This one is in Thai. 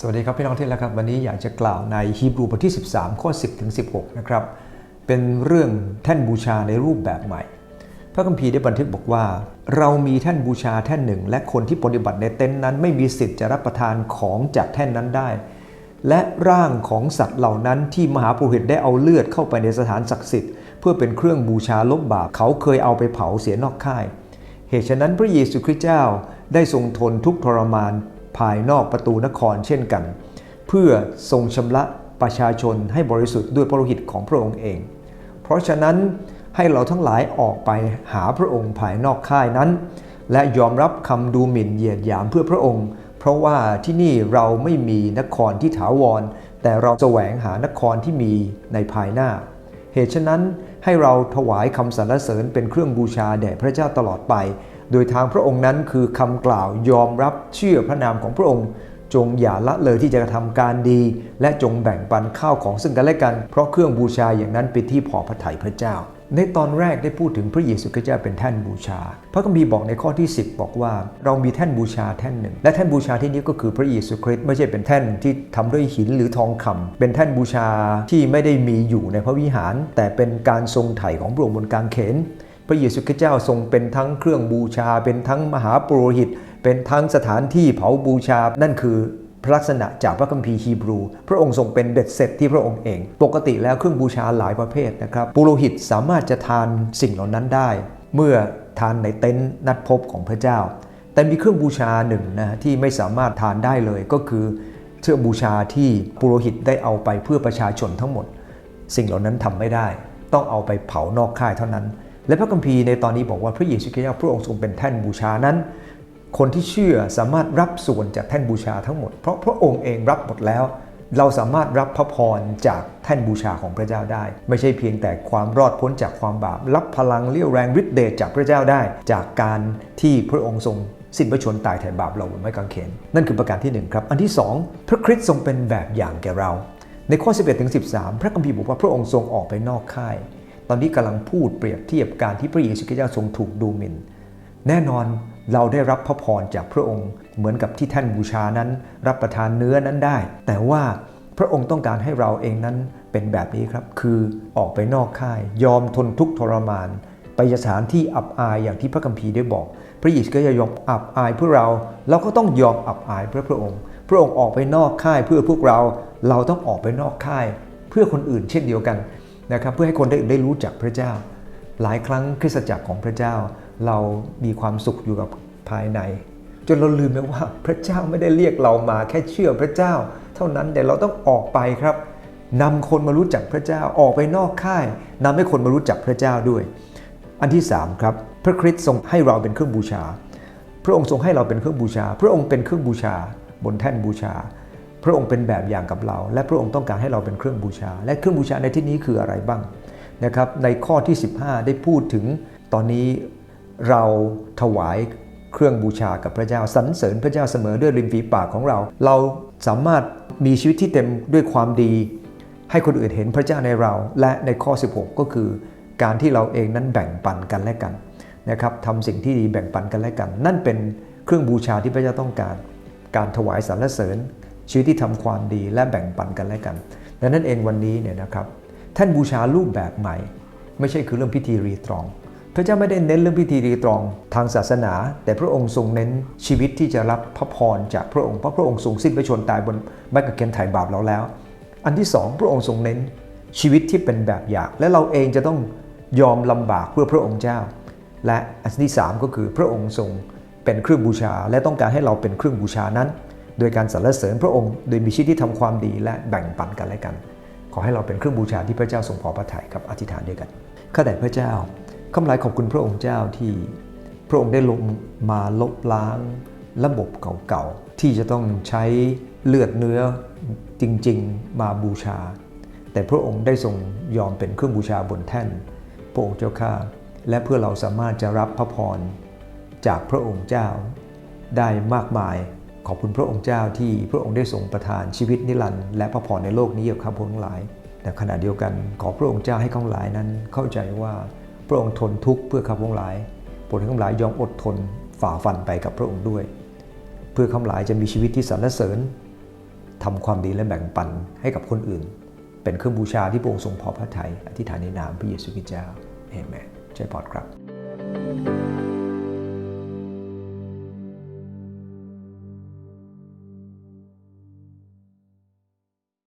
สวัสดีครับพี่น้องที่รักครับ วันนี้อยากจะกล่าวในฮีบรูบทที่ 13 ข้อ 10 ถึง 16 นะครับ เป็นเรื่องแท่นบูชาในรูปแบบใหม่ พระคัมภีร์ได้บันทึกบอกว่า เรามีแท่นบูชาแท่นหนึ่ง และคนที่ปฏิบัติในเต็นท์นั้นไม่มีสิทธิ์จะรับประทานของจากแท่นนั้นได้ และร่างของสัตว์เหล่านั้นที่มหาปุโรหิตได้เอาเลือดเข้าไปในสถานศักดิ์สิทธิ์เพื่อเป็นเครื่องบูชาลบบาปเขาเคยเอาไปเผาเสียนอกค่าย เหตุฉะนั้นพระเยซูคริสต์เจ้าได้ทรงทนทุกทรมาน ภายนอกประตูนครเช่นกัน เพื่อทรงชำระประชาชนให้บริสุทธิ์ด้วยพระโลหิตของพระองค์เอง เพราะฉะนั้นให้เราทั้งหลายออกไปหาพระองค์ภายนอกค่ายนั้น และยอมรับคำดูหมิ่นเหยียดหยามเพื่อพระองค์ เพราะว่าที่นี่เราไม่มีนครที่ถาวร แต่เราแสวงหานครที่มีในภายหน้า เหตุฉะนั้นให้เราถวายคำสรรเสริญเป็นเครื่องบูชาแด่พระเจ้าตลอดไป โดยทางพระองค์นั้นคือคำกล่าวยอมรับเชื่อพระนามของพระองค์จงอย่าละเลยที่จะกระทำการดี และจงแบ่งปันข้าวของซึ่งกันและกัน เพราะเครื่องบูชาอย่างนั้นเป็นที่พอพระทัยพระเจ้า ในตอนแรกได้พูดถึงพระเยซูคริสต์เป็นแท่นบูชา พระคัมภีร์บอกในข้อที่ 10 บอกว่า เรามีแท่นบูชาแท่นหนึ่ง และแท่นบูชาที่นี้ก็คือพระเยซูคริสต์ไม่ใช่เป็นแท่นที่ทำด้วยหินหรือทองคำเป็นแท่นบูชาที่ไม่ได้มีอยู่ในพระวิหาร แต่เป็นการทรงไถ่ของพระองค์บนกางเขน พระเยซูคริสต์เจ้าทรงเป็นทั้งเครื่องบูชา เป็นทั้งมหาปุโรหิต เป็นทั้งสถานที่เผาบูชา นั่นคือพระลักษณะจากพระคัมภีร์ฮีบรู พระองค์ทรงเป็นเบ็ดเสร็จที่พระองค์เอง ปกติแล้วเครื่องบูชาหลายประเภทนะครับปุโรหิตสามารถจะทานสิ่งเหล่านั้นได้ เมื่อทานในเต็นท์นัดพบของพระเจ้า แต่มีเครื่องบูชาหนึ่งนะที่ไม่สามารถทานได้เลยก็คือเครื่อบูชาที่ปุโรหิตได้เอาไปเพื่อประชาชนทั้งหมด สิ่งเหล่านั้นทำไม่ได้ ต้องเอาไปเผานอกค่ายเท่านั้น และพระคัมภีร์ในตอนนี้บอกว่าพระเยซูคริสต์พระองค์ทรงเป็นแท่นบูชานั้น คนที่เชื่อสามารถรับส่วนจากแท่นบูชาทั้งหมด เพราะพระองค์เองรับหมดแล้ว เราสามารถรับพระพรจากแท่นบูชาของพระเจ้าได้ ไม่ใช่เพียงแต่ความรอดพ้นจากความบาป รับพลังเลี้ยวแรงฤทธิ์เดชจากพระเจ้าได้ จากการที่พระองค์ทรงสิ้นพระชนตายแทนบาปเราบนไม้กางเขนนั่นคือประการที่หนึ่งครับอันที่สองพระคริสต์ทรงเป็นแบบอย่างแก่เรา ในข้อ 11ถึง13 พระคัมภีร์บอกว่าพระองค์ทรงออกไปนอกค่าย ตอนนี้กำลังพูดเปรียบเทียบการที่พระเยซูคริสต์เจ้าทรงถูกดูหมิ่น แน่นอนเราได้รับพระพรจากพระองค์ เหมือนกับที่ท่านบูชานั้น รับประทานเนื้อนั้นได้ แต่ว่าพระองค์ต้องการให้เราเองนั้นเป็นแบบนี้ครับ คือออกไปนอกค่าย ยอมทนทุกข์ทรมาน ไปสถานที่อับอายอย่างที่พระคัมภีร์ได้บอก พระเยซูก็จะยอมอับอายเพื่อเรา เราก็ต้องยอมอับอายเพื่อพระองค์ พระองค์ออกไปนอกค่ายเพื่อพวกเรา เราต้องออกไปนอกค่าย เพื่อคนอื่นเช่นเดียวกัน นะครับเพื่อให้คนได้ได้รู้จักพระเจ้า หลายครั้งคริสตจักรของพระเจ้า เรามีความสุขอยู่กับภายใน จนเราลืมไปว่าพระเจ้าไม่ได้เรียกเรามาแค่เชื่อพระเจ้า เท่านั้นแต่เราต้องออกไปครับนำคนมารู้จักพระเจ้าออกไปนอกค่ายนำให้คนมารู้จักพระเจ้าด้วย อันที่3ครับพระคริสต์ทรงให้เราเป็นเครื่องบูชา พระองค์ทรงให้เราเป็นเครื่องบูชา พระองค์เป็นเครื่องบูชา บนแท่นบูชา พระองค์เป็นแบบอย่างกับเรา และพระองค์ต้องการให้เราเป็นเครื่องบูชา และเครื่องบูชาในที่นี้คืออะไรบ้างนะครับในข้อที่ 15 ได้พูดถึงตอนนี้เราถวายเครื่องบูชากับพระเจ้าสรรเสริญพระเจ้าเสมอด้วยริมฝีปากของเรา เราสามารถมีชีวิตที่เต็มด้วยความดี ให้คนอื่นเห็นพระเจ้าในเรา และในข้อ 16 ก็คือ การที่เราเองนั้นแบ่งปันกันและกันนะครับทำสิ่งที่ดีแบ่งปันกันและกัน นั่นเป็นเครื่องบูชาที่พระเจ้าต้องการ การถวายสรรเสริญ ชีวิตที่ทำความดีและแบ่งปันกันและกันดังนั้นเองวันนี้เนี่ยนะครับท่านบูชารูปแบบใหม่ ไม่ใช่คือเรื่องพิธีรีตรอง พระเจ้าไม่ได้เน้นเรื่องพิธีรีตรองทางศาสนา แต่พระองค์ทรงเน้นชีวิตที่จะรับพระพรจากพระองค์เพราะพระองค์ทรงสิ้นพระชนตายบนไม้กางเขนไถ่บาปเราแล้ว อันที่สองพระองค์ทรงเน้นชีวิตที่เป็นแบบอย่าง และเราเองจะต้องยอมลำบากเพื่อพระองค์เจ้า และอันที่สามก็คือพระองค์ทรงเป็นเครื่องบูชา และต้องการให้เราเป็นเครื่องบูชานั้น โดยการสรรเสริญพระองค์ โดยมีชีวิตที่ทำความดีและแบ่งปันกันและกัน ขอให้เราเป็นเครื่องบูชาที่พระเจ้าทรงพอพระทัยครับอธิษฐานด้วยกันข้าแต่พระเจ้าข้าหลายขอบคุณพระองค์เจ้าที่พระองค์ได้ลงมาลบล้างระบบเก่าๆที่จะต้องใช้เลือดเนื้อจริงๆมาบูชา แต่พระองค์ได้ทรงยอมเป็นเครื่องบูชาบนแท่น พระองค์เจ้าข้าและเพื่อเราสามารถจะรับพระพรจากพระองค์เจ้าได้มากมาย ขอบคุณพระองค์เจ้าที่พระองค์ได้ทรงประทานชีวิตนิรันดร์และพระพรในโลกนี้กับข้าพงทั้งหลาย แต่ขณะเดียวกันขอพระองค์เจ้าให้ข้าพหลายนั้นเข้าใจว่าพระองค์ทนทุกข์เพื่อข้าพงหลายโปรดให้ข้าหลายยอมอดทนฝ่าฟันไปกับพระองค์ด้วย เพื่อข้าพหลายจะมีชีวิตที่สรรเสริญทำความดีและแบ่งปันให้กับคนอื่น เป็นเครื่องบูชาที่พระองค์ทรงพอพระทัยอธิษฐานในนามพระเยซูคริสต์เจ้าเอเมนใจพอดครับ